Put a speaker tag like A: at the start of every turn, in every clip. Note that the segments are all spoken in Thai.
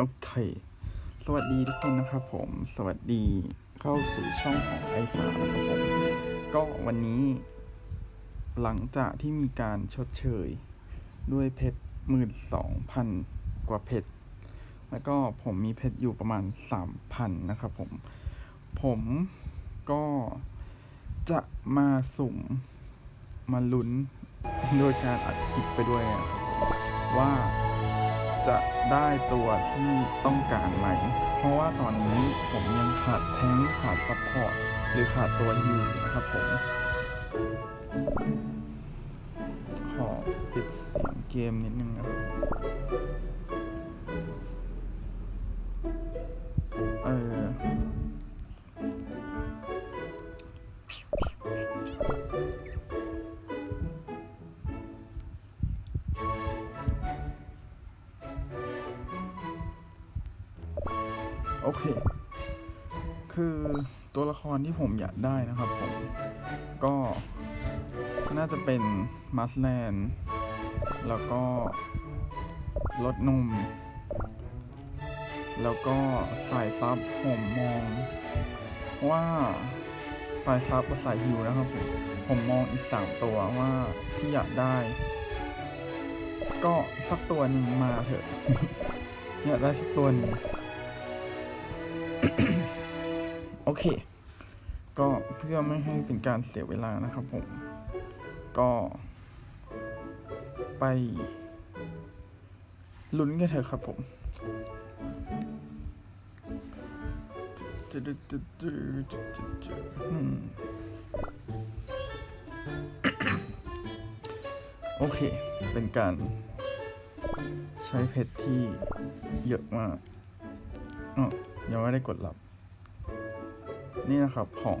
A: โอเค สวัสดีทุกคนนะครับผม สวัสดีเข้าสู่ช่องของไอซ่านะครับผม ก็วันนี้ หลังจากที่มีการชดเชย ด้วยเพชรหมื่นสองพันกว่าเพชร แล้วก็ผมมีเพชรอยู่ประมาณสามพันนะครับผม ผมก็จะมาสุ่มมาลุ้นโดยการอัดคลิปไปด้วยนะครับว่า จะได้ตัวที่ต้องการไหม เพราะว่าตอนนี้ผมยังขาดแท้งขาดซัพพอร์ตหรือขาดตัวฮิวนะครับผม ขอปิดเสียงเกมนิดนึงนะครับ โอเค คือตัวละครที่ผมอยากได้นะครับผม ก็น่าจะเป็นมัสแลนแล้วก็รถนมแล้วก็สายซับผมมองว่าสายซับกับสายฮิวนะครับผมผมมองอีกสามตัวว่าที่อยากได้ ก็สักตัวหนึ่งมาเถอะ อยากได้สักตัวหนึ่ง โอเค ก็เพื่อไม่ให้เป็นการเสียเวลานะครับผม ก็ไปลุ้นกันเถอะครับผมอืมโอเค เป็นการใช้เพชรที่เยอะมากอ๋อ ยังไม่ได้กดรับ นี่นะครับของ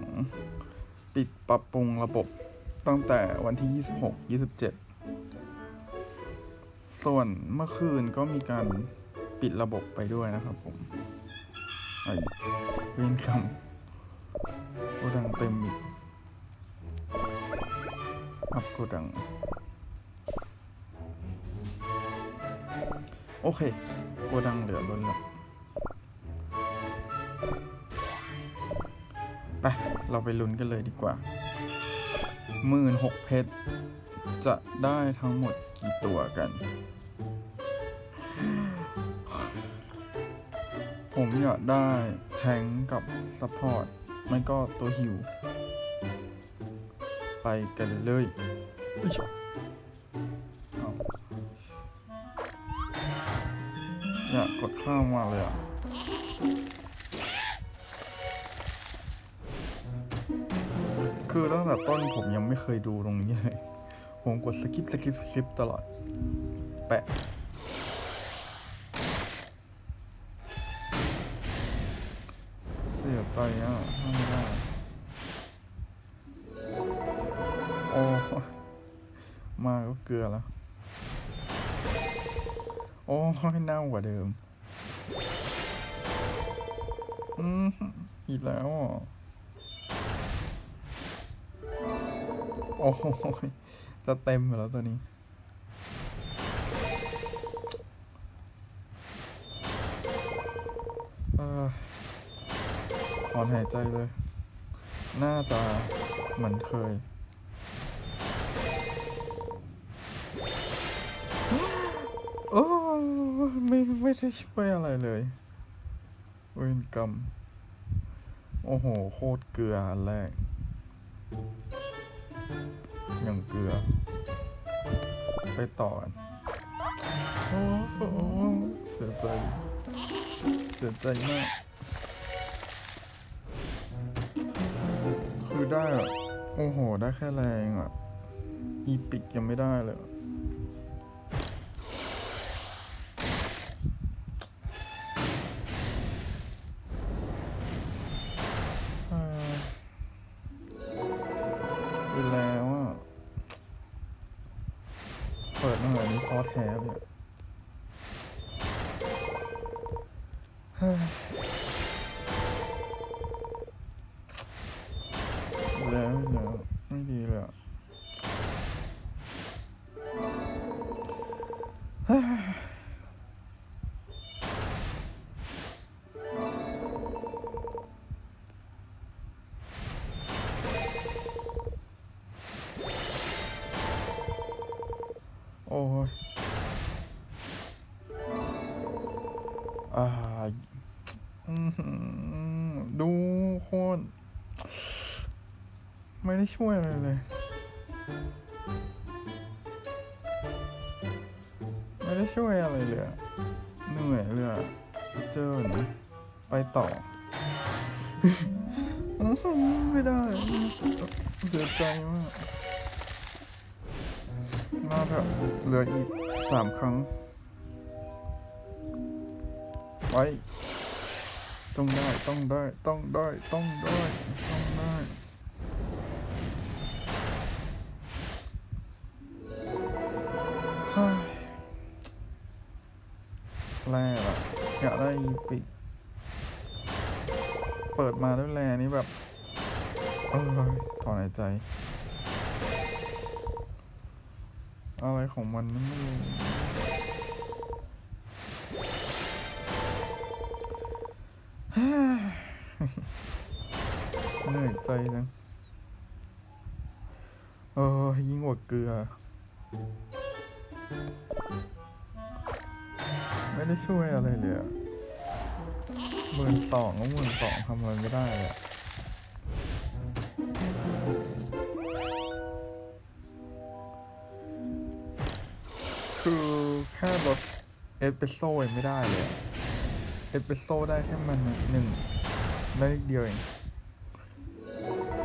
A: ปิดปรับปรุงระบบตั้งแต่วันที่ 26 27 ส่วนเมื่อคืนก็มีการปิดระบบไปด้วยนะครับผมไอ้เวนคำโกดังเต็มอีกอัพโกดัง โอเคโกดังเหลือล้นละ เราไปลุ้นกันเลยดีกว่าหมื่นหกเพชร จะได้ทั้งหมดกี่ตัวกัน ผมอยากได้แทงกับซัพพอร์ต ไม่ก็ตัวฮิว ไปกันเลยอุ๊ยอยากกดข้ามมาเลยอะ คือตั้งแต่ต้นผมยังไม่เคยดูตรงนี้เลย ผมกดสกิปสกิปสกิปตลอด แปะ เสียใจอะทำไม่ได้โอ้มาก็เกลือแล้ว โอ้ยเน่ากว่าเดิม อืมอีกแล้วอะ โอ้ยจะเต็มแล้วตัวนี้เออถอนหายใจเลย น่าจะเหมือนเคย โอ้ไม่ไม่ได้ช่วยอะไรเลยเวรกรรม โอ้โห โคตรเกลืออันแรก อย่างเกลือ ไปต่อกันโอ้โหเสียใจเสียใจมาก คือได้อะโอ้โห ได้แค่แรงอะ อีปิกยังไม่ได้เลย 唉。人呢没力量唉。哦。 ดูโคตรไม่ได้ช่วยอะไรเลย ไม่ได้ช่วยอะไรเลยเหนื่อยเลยเจอนะไปต่ออื้อหือไม่ได้ เสียใจมากน่าแบบเหลืออีกสามครั้งไป ต้องได้ ต้องได้ ต้องได้ ต้องได้ ต้องได้ฮ้ยแร่ละอยากได้อีปิก เปิดมาด้วยแร่นี่แบบเออถอนหายใจ อะไรของมันนั่นไม่รู้ เหนื่อยใจนะเออยิ่งกว่าเกลือ ไม่ได้ช่วยอะไรเลยอะหมื่นสองก็หมื่นสองทำอะไรไม่ได้เลยอะคือแค่รถเอสเปรสโซ่ยังไม่ได้เลย เอสเปรสโซ่ได้แค่มันหนึ่งได้นิดเดียวเอง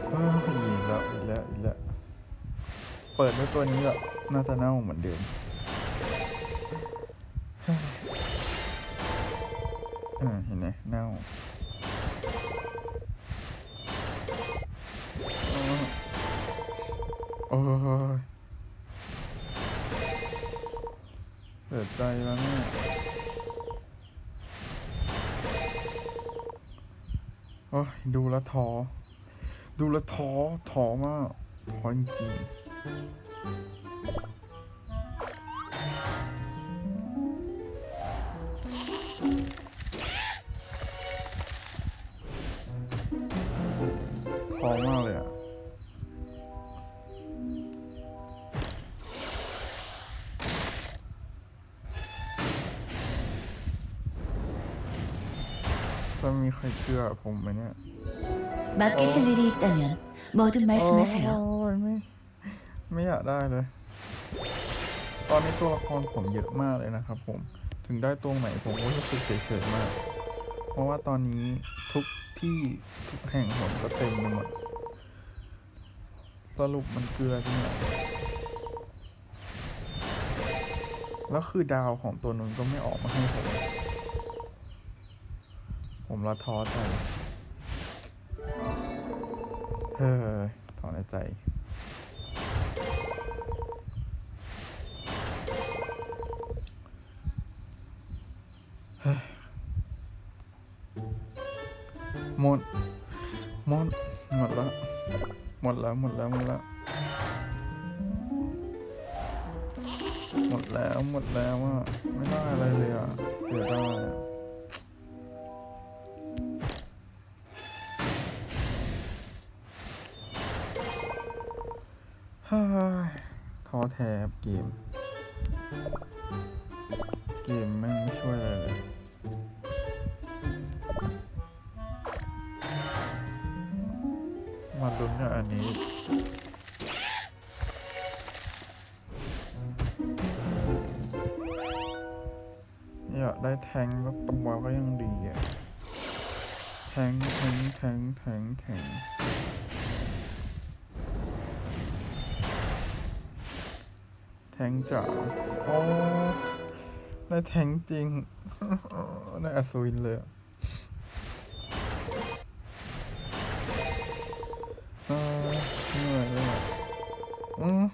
A: เอออีกแล้วอีกแล้วอีกแล้วเปิดด้วยตัวนี้แบบน่าจะเน่าเหมือนเดิมอ่าเห็นไหมเน่าโอ้ยเสียใจแล้วเนี่ย โอ้ยดูแลวท้อ ดูแลวท้อท้อมากท้อจริงๆ มีใครเชื่อผมไหมเนี่ย
B: 맡기실 일이 있다면 뭐든 말씀하세요.
A: โอ้ยไม่ ไม่อยากได้เลย ตอนนี้ตัวละครผมเยอะมากเลยนะครับผม ถึงได้ตัวใหม่ผมก็รู้สึกเฉยๆมาก เพราะว่าตอนนี้ทุกที่ทุกแห่งผมก็เต็มไปหมด สรุปมันเกลือจริงเหรอแล้วคือดาวของตัวนั้นก็ไม่ออกมาให้ผม ผมละท้อใจเฮ้ยถอนใจเฮ้ยหมด หมด หมดแล้ว หมดแล้ว หมดแล้ว หมดแล้ว หมดแล้ว หมดแล้วอะ ไม่ได้อะไรเลยอะ เสียดาย แท้ครับเกม เกมแม่งไม่ช่วยอะไรเลยมาลุ้นกับอันนี้อยากได้แทงก็ตัวก็ยังดีอะแทงแทงแทงแทงแทง ทงจ๋าโอ้ได้แทงจริงได้อัศวินเลยอะเออเหนื่อยเลยอะอืม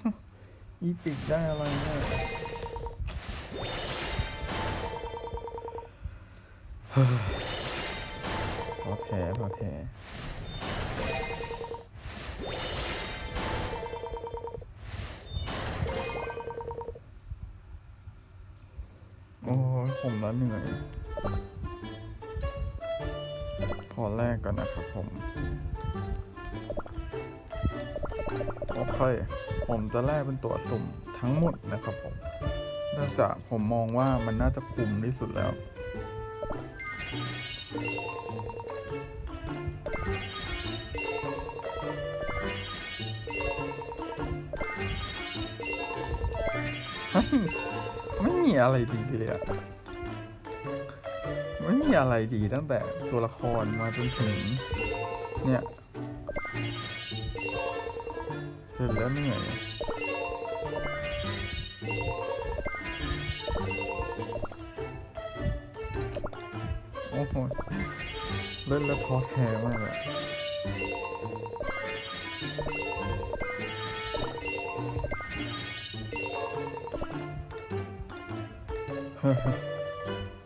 A: อีปิกได้อะไรเนี่ยเฮ้ยท้อแท้ท้อแท้ ผมและเหนื่อย ขอแรกก่อนนะครับผม โอเค ผมจะแลกเป็นตัวสุ่มทั้งหมดนะครับผมเนื่องจากผมมองว่ามันน่าจะคุ้มที่สุดแล้วไม่มีอะไรดีเลยอะ มีอะไรดีตั้งแต่ตัวละครมาจนถึง เนี่ยเห็นแล้วเหนื่อยโอ้โหเล่นแล้วท้อแท้มากเลย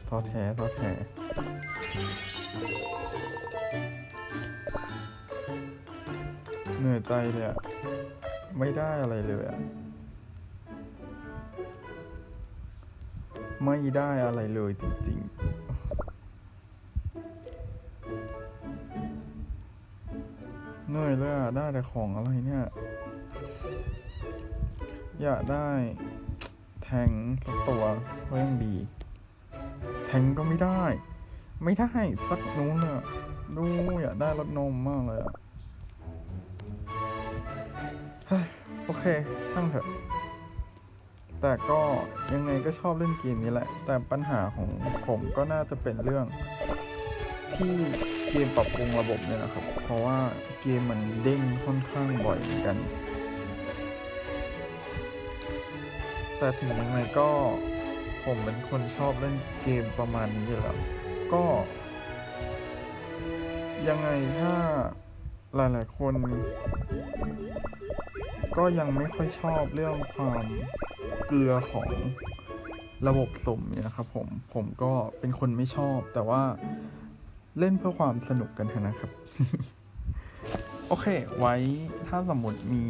A: ท้อแท้ท้อแท้ เหนื่อยใจเลยอะไม่ได้อะไรเลยอะไม่ได้อะไรเลยจริงๆเหนื่อยเลยอะได้แต่ของอะไรเนี่ย อยากได้ แทงสักตัวก็ยังดี แทงก็ไม่ได้ ไม่ได้สักนู้นอะดูอยากได้รถนมมากเลยอะ โอเค ช่างเถอะ แต่ก็ยังไงก็ชอบเล่นเกมนี้แหละ แต่ปัญหาของผมก็น่าจะเป็นเรื่องที่เกมปรับปรุงระบบเนี่ยนะครับ เพราะว่าเกมมันเด้งค่อนข้างบ่อยเหมือนกัน แต่ถึงยังไงก็ผมเป็นคนชอบเล่นเกมประมาณนี้อยู่แล้ว ก็ ยังไงถ้าหลาย ๆ คน ก็ยังไม่ค่อยชอบเรื่องความเกลือของระบบสมเนี่ยนะครับผม ผมก็เป็นคนไม่ชอบ แต่ว่าเล่นเพื่อความสนุกกันนะครับ โอเค ไว้ถ้าสมมติมี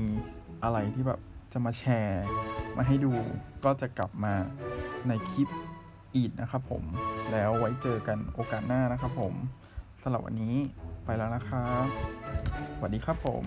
A: อะไรที่แบบจะมาแชร์ มาให้ดูก็จะกลับมาในคลิปอีกนะครับผม แล้วไว้เจอกันโอกาสหน้านะครับผมสำหรับวันนี้ไปแล้วนะครับ สวัสดีครับผม